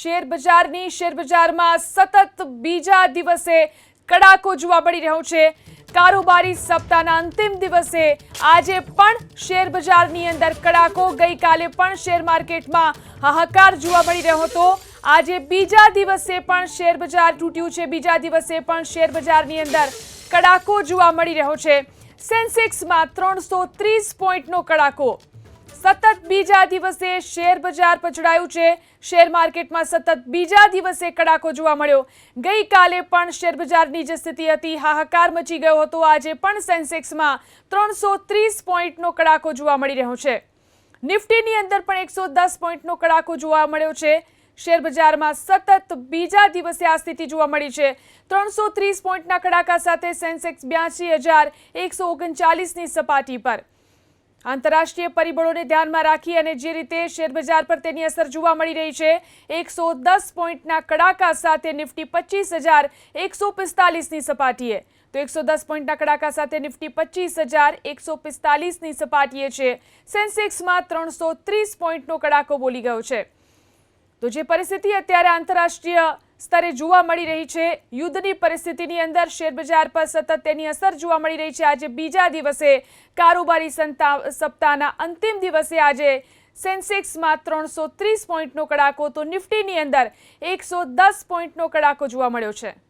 Share બજારની share બજારમાં સતત બીજા દિવસે કડાકો જોવા મળી રહ્યો છે. કારોબારી સપ્તાહના અંતિમ દિવસે આજે પણ શેર બજારની અંદર કડાકો. ગઈકાલે પણ શેર માર્કેટમાં હાહાકાર જોવા મળી રહ્યો હતો. આજે બીજા દિવસે પણ શેર બજાર તૂટ્યું છે. બીજા દિવસે પણ શેર બજારની અંદર કડાકો જોવા મળી રહ્યો છે. સેન્સેક્સમાં ત્રણસો ત્રીસ પોઈન્ટનો કડાકો. સતત બીજા દિવસે શેર બજાર પછડાયું છે. શેર માર્કેટમાં સતત બીજા દિવસે કડાકો જોવા મળ્યો. ગઈકાલે પણ શેર બજારની જે સ્થિતિ હતી, હાહાકાર મચી ગયો હતો. આજે પણ સેન્સેક્સમાં ત્રણસો ત્રીસ પોઈન્ટનો કડાકો જોવા મળી રહ્યો છે. નિફ્ટીની અંદર પણ એકસો દસ પોઈન્ટનો કડાકો જોવા મળ્યો છે. શેર બજારમાં સતત બીજા દિવસે આ સ્થિતિ જોવા મળી છે. ત્રણસો ત્રીસ પોઈન્ટના કડાકા સાથે સેન્સેક્સ બ્યાસી હજાર એકસો ઓગણચાલીસની સપાટી પર. આંતરરાષ્ટ્રીય પરિબળોને ધ્યાનમાં રાખી અને જે રીતે શેરબજાર પર તેની અસર જોવા મળી રહી છે, એકસો દસ પોઈન્ટના કડાકા સાથે નિફ્ટી પચીસ હજાર એકસો પિસ્તાલીસની સપાટીએ. તો એકસો દસ પોઈન્ટના કડાકા સાથે નિફ્ટી પચીસ હજાર એકસો પિસ્તાલીસની સપાટીએ છે. સેન્સેક્સમાં ત્રણસો ત્રીસ પોઈન્ટનો કડાકો બોલી ગયો છે. તો જે પરિસ્થિતિ અત્યારે આંતરરાષ્ટ્રીય સ્તરે જોવા મળી રહી છે. યુદ્ધની પરિસ્થિતિની અંદર શેરબજાર પર સતત તેની અસર જોવા મળી રહી છે. આજે બીજા દિવસે કારોબારી સંતા- સપ્તાહના અંતિમ દિવસે આજે સેન્સેક્સમાં ત્રણસો ત્રીસ પોઈન્ટનો કડાકો, તો નિફ્ટીની અંદર એકસો દસ પોઈન્ટનો કડાકો જોવા મળ્યો છે.